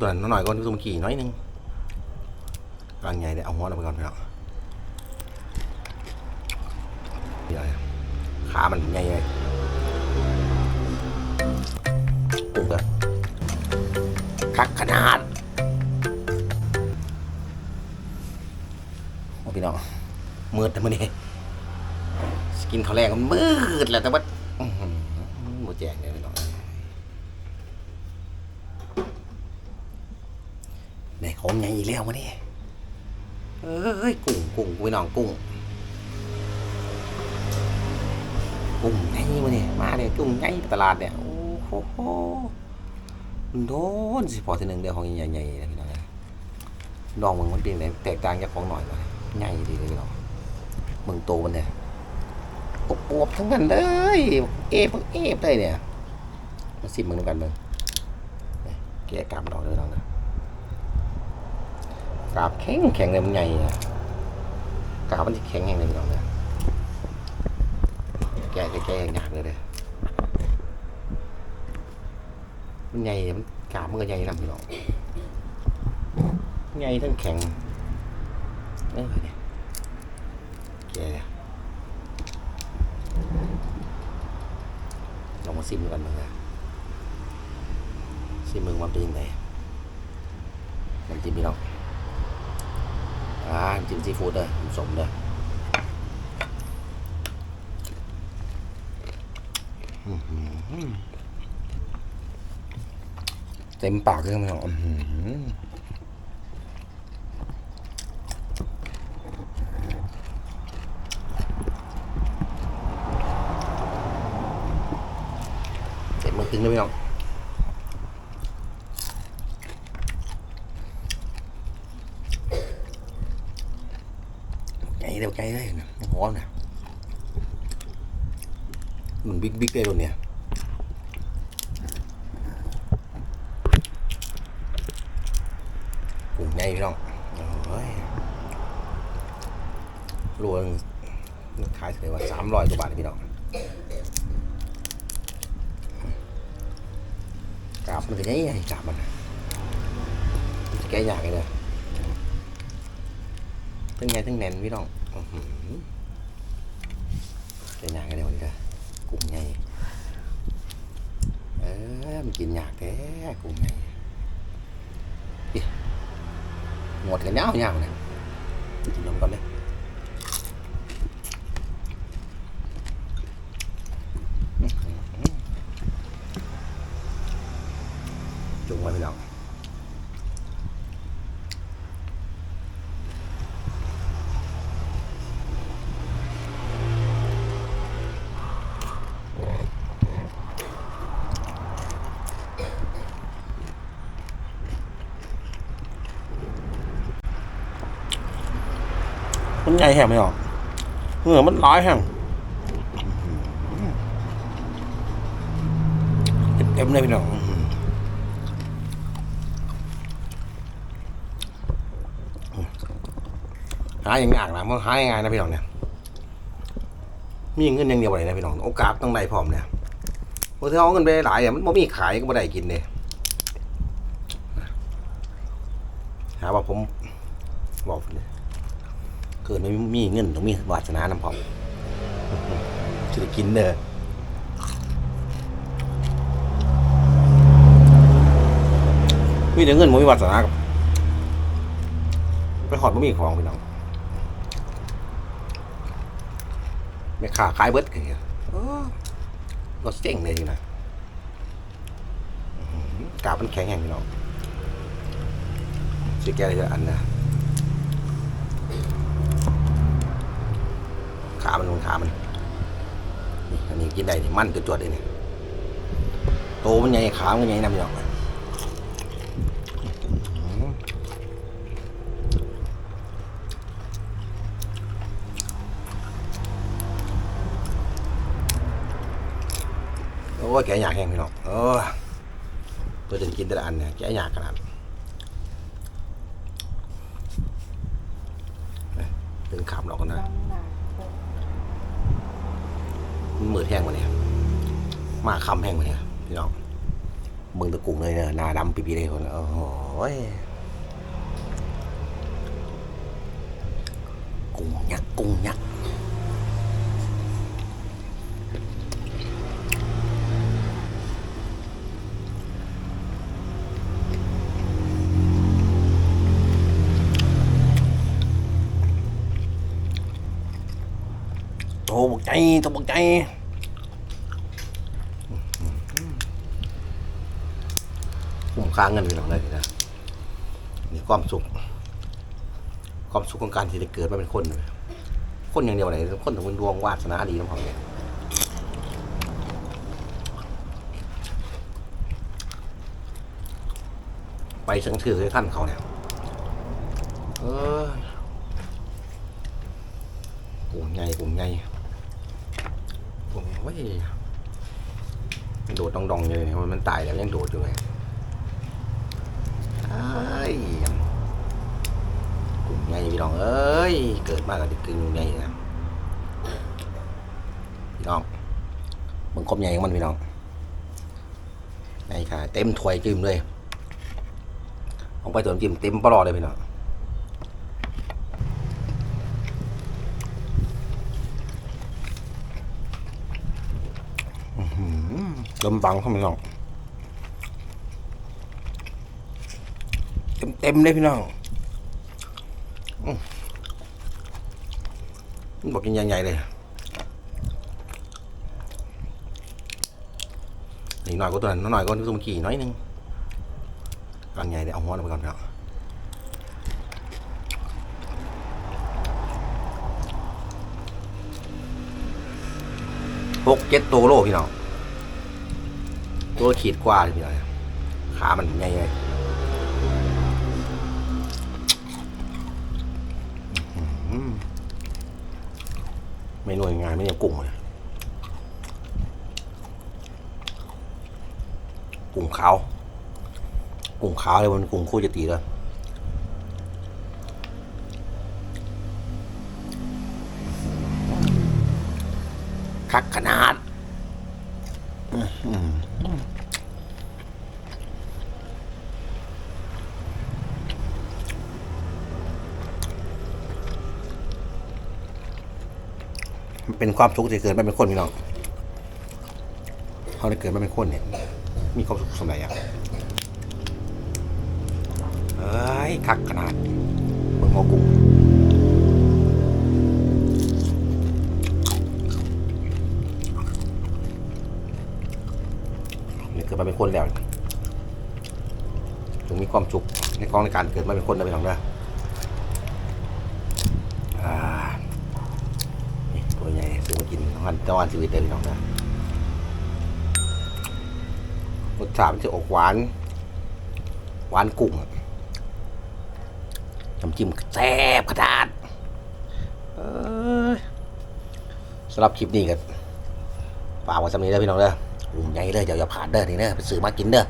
ตัวนั้นหน่อยก็ตัวเมื่อกี้น้อยนึงกลางใหญ่เลยเอาหัวเราไปก่อนพี่น้องเดี๋ยวนะขามันใหญ่เลยปุ๊บเลยคักขนาดโอ้พี่น้องมืดแต่มื่อนี้สกินเขาวแรกมันมืดแหละแต่ว่าหมดแจงเลยพี่น้อง ในข อีกแล้ววะนี่เอ้ยกุ้งกุ้งพี่น้องกุ้งกุ้งใหญ่วะนี่มาเนี่ยกุ้งใหญ่ตลาดเนี่ยโอ้โหโดนสิพอทีหนึ่งเดียวของใหญ่ๆนะพี่น้องนะดองมึงมันเป็นไงแตกต่างจากของหน่อยวะใหญ่ดีเลยพี่น้องมึงโตมันเนี่ยปวบๆทั้งนั้นเลยเอฟเอฟเลยเนี่ยมาสิบมึงด้วยกันมึงแกะกลับเราเลยน้องนะ กราบแข็งแข็งเลยมันใหญ่กราบมันจะแข็งแข็งเลยน้องเนี่ยแก่แก่แก่ยาบเลยเลยมันใหญ่มันกราบมันก็ใหญ่ลำพี่น้องใหญ่ทั้งแข็งเออเนี่ยแก่ลองมาซิมกันมึงนะซิมมึงว่าเป็นยังไงน้ำจิ้มพี่น้องอ่า ซีฟู้ดเลยผสมเลยเต็มปากเลยมั้งอื้อหือเต็มมือตึงเลยพี่น้อง chạy đâu chạy đấy nó ngon nè mình biết biết đây luôn nè cùng nhây phải không rồi luôn khai thì là sám loại của bạn พี่น้องกราบมันก็ยัยกราบมันแกอยากเลยเนี่ยทั้งใหญ่ทั้งแน่นพี่น้องร้อหือจะยากกันเดี๋ยวนี้ก็กุ้งใหญ่เออมันกินยากแท้กุ้งใหญ่อิหมดกันยาวยาวเลยกินนมก่อนเลยอื้อหือจุงไว้พี่น้องมั นใหญ่แห้งไม่ออกเหงื่อมันร้อยแห้งเต็มเลยพี่น้องหาอย่างยากนะมันหายังไงนะพี่น้องเนี่ยมีเงินอย่างเดียวบ่เลยนะพี่น้องโอกาสต้องได้พร้อมเนี่ยพราะถ้าเอาเงินไปหลายอะมันบ่มีขายก็บ่ได้กินเลยหาว่าผมบอกเลย เกิดไม่มีเงินต้องมีวาสนานำพร้อมจะได้กินเด้อมีแต่เงินบ่มีวาสนากับไปขอดบ่มีของพี่น้องไม่ขาขายเบิดกันเนี่ยก็เจ๊งเลยนะกาบมันแข็งแห้งพี่น้องช่วยแก้ได้อันนะ ขามันมันขามันนี่อันนี้กินได้นี่มั่นตัวจๆเลยนี่โตมันใหญ่ขามันใหญ่นำพี่น้องโอ้ยแกอยากแห้งพี่น้องโอ้ตัวจะกินแต่ละอันเนี่ยแกอยากขนาดตึงขามเรากันนะ มันมืดแห้งกว่านี้มาคำแห้งกว่านี้พี่น้องเบิ่งตะกุ่งเลยเนี่ยหนาดำปีๆเลยคนโอ้โหยกุ้งยักษ์กุ้งยัก ตบกใจโตบกใจคุ้มค่าเงินพี่น้องเลยนะมีความสุข ความสุขของการที่ได้เกิดมาเป็นคน คนอย่างเดียวเลยคนถึงเป็นดวงวาสนาดีน้ำของเนี่ยไปเชิงถือให้ขั้นเขาเนี่ยเออกลุ่มใหญ่กลุ่มใหญ่กลุ่มเว้ยโดดดองๆอยู่เลยมันตายแล้วยังโดดอยู่เลยไอ้กลุ่มใหญ่พี่น้องเอ้ย เกิดมากกับกึ่งใหญ่นะพี่น้องมึงกบใหญ่ของมันพี่น้องใหญ่ค่ะ เต็มถ้วยจิ้มเลยลงไปตัวนจิ้มเต็มปลอดเลยพี่น้องอื้อหือ ลมบังเข้ามาพี่น้อง เต็มเต็มเลยพี่น้องบอกกินใหญ่ๆเลยนี่หน่อยก็ตัวนั้นหน่อยก็ตัวเมื่อกี้น้อยนึงกลางใหญ่เลยเอาหัวลงไปก่อนครับหกเจ็ดตัวโลพี่น้อง ตัวขีดกว่าเลยพี่น้องขามันใหญ่เลยไม่หน่วยงานไม่ยังกุ้งเลยกุ้งขาวกุ้งขาวเลยมันกุ้งคู่จะตีเลยคักขนาด อืม เป็นความสุขที่เกิดมาเป็นคนพี่น้องเขาได้เกิดมาเป็นคนเนี่ย มีความสุขสมัยอะเอ้ยคักขนาดเบิ่งหมอกุ้งนี่เกิดมาเป็นคนแล้วถึงมีความสุขในกองในการเกิดมาเป็นคนนะพี่น้องนะอ่านี่ตัวใหญ่ซื้อ มากินทั้งวันตะวันชีวิตเลยพี่น้องนะรสชาติมันจะออกหวาน หวานกุ้งน้ำจิ้มแซ่บขนาดเอ้ยสำหรับคลิปนี้ก็ฝากไว้สำนี้เด้อพี่น้องเด้ออุ่มใหญ่เลยอย่าอย่าผ่านเด้อนี่เด้อไปซื้อมากินเด้อ